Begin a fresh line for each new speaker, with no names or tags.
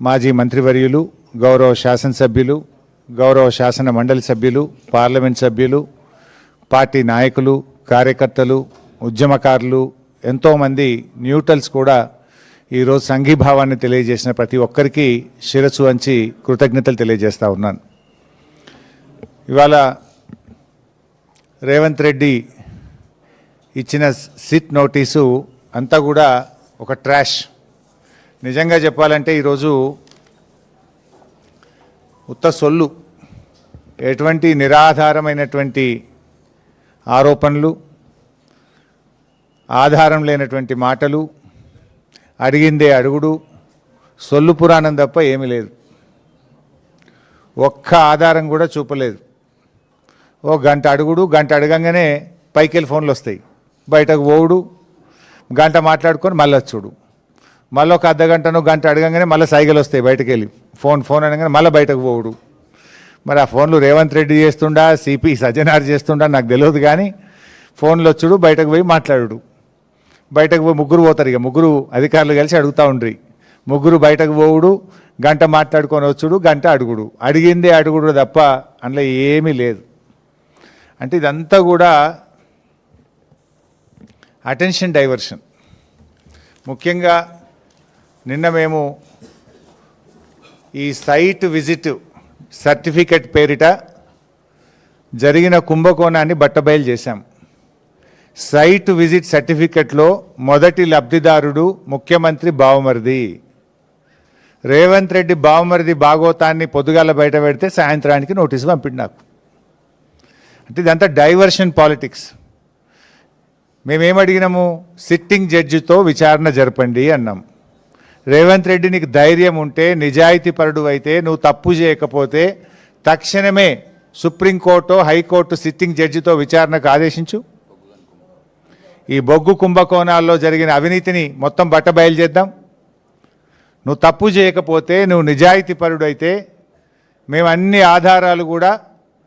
మాజీ మంత్రివర్యులు గౌరవ శాసనసభ్యులు గౌరవ శాసన మండలి సభ్యులు పార్లమెంట్ సభ్యులు పార్టీ నాయకులు కార్యకర్తలు ఉద్యమకారులు ఎంతోమంది న్యూట్రల్స్ కూడా ఈరోజు సంఘీభావాన్ని తెలియజేసిన ప్రతి ఒక్కరికి శిరస్సు అంచి కృతజ్ఞతలు తెలియజేస్తూ ఉన్నాను. ఇవాళ రేవంత్ రెడ్డి ఇచ్చిన సిట్ నోటీసు అంతా కూడా ఒక ట్రాష్. నిజంగా చెప్పాలంటే ఈరోజు ఉత్త సొల్లు ఎటువంటి నిరాధారమైనటువంటి ఆరోపణలు ఆధారం లేనటువంటి మాటలు అడిగిందే అడుగుడు సొల్లు పురాణం తప్ప ఏమీ లేదు. ఒక్క ఆధారం కూడా చూపలేదు. ఓ గంట అడుగుడు గంట అడగంగానే పైకి వెళ్ళి ఫోన్లు వస్తాయి. బయటకు పోవుడు గంట మాట్లాడుకొని మళ్ళీ వచ్చుడు మళ్ళీ ఒక అర్ధ గంటను గంట అడగంగానే మళ్ళీ సైకిల్ వస్తాయి బయటకు వెళ్ళి ఫోన్ ఫోన్ అనగానే మళ్ళీ బయటకు పోవుడు. మరి ఆ ఫోన్లు రేవంత్ రెడ్డి చేస్తుండా సిపి సజ్జనార్ చేస్తుండా నాకు తెలియదు కానీ ఫోన్లు వచ్చుడు బయటకు పోయి మాట్లాడుడు. బయటకు పోయి ముగ్గురు పోతారు ఇక. ముగ్గురు అధికారులు కలిసి అడుగుతూ ఉండ్రి. ముగ్గురు బయటకు పోవుడు గంట మాట్లాడుకొని వచ్చుడు గంట అడుగుడు. అడిగిందే అడుగుడు తప్ప అందులో ఏమీ లేదు. అంటే ఇదంతా కూడా అటెన్షన్ డైవర్షన్. ముఖ్యంగా నిన్న మేము ఈ సైట్ విజిట్ సర్టిఫికెట్ పేరిట జరిగిన కుంభకోణాన్ని బట్టబయలు చేశాం. సైట్ విజిట్ సర్టిఫికెట్లో మొదటి లబ్ధిదారుడు ముఖ్యమంత్రి బావమరిది. రేవంత్ రెడ్డి బావమరిది భాగోతాన్ని పొద్దుగాల బయట పెడితే సాయంత్రానికి నోటీసు పంపిండు నాకు. అంటే ఇదంతా డైవర్షన్ పాలిటిక్స్. మేమేమడిగినాము సిట్టింగ్ జడ్జితో విచారణ జరపండి అన్నాం. రేవంత్ రెడ్డి నీకు ధైర్యం ఉంటే నిజాయితీ పరుడు అయితే నువ్వు తప్పు చేయకపోతే తక్షణమే సుప్రీంకోర్టు హైకోర్టు సిట్టింగ్ జడ్జితో విచారణకు ఆదేశించు. ఈ బొగ్గు కుంభకోణాల్లో జరిగిన అవినీతిని మొత్తం బట్టబయలు చేద్దాం. నువ్వు తప్పు చేయకపోతే నువ్వు నిజాయితీ పరుడు అయితే మేము అన్ని ఆధారాలు కూడా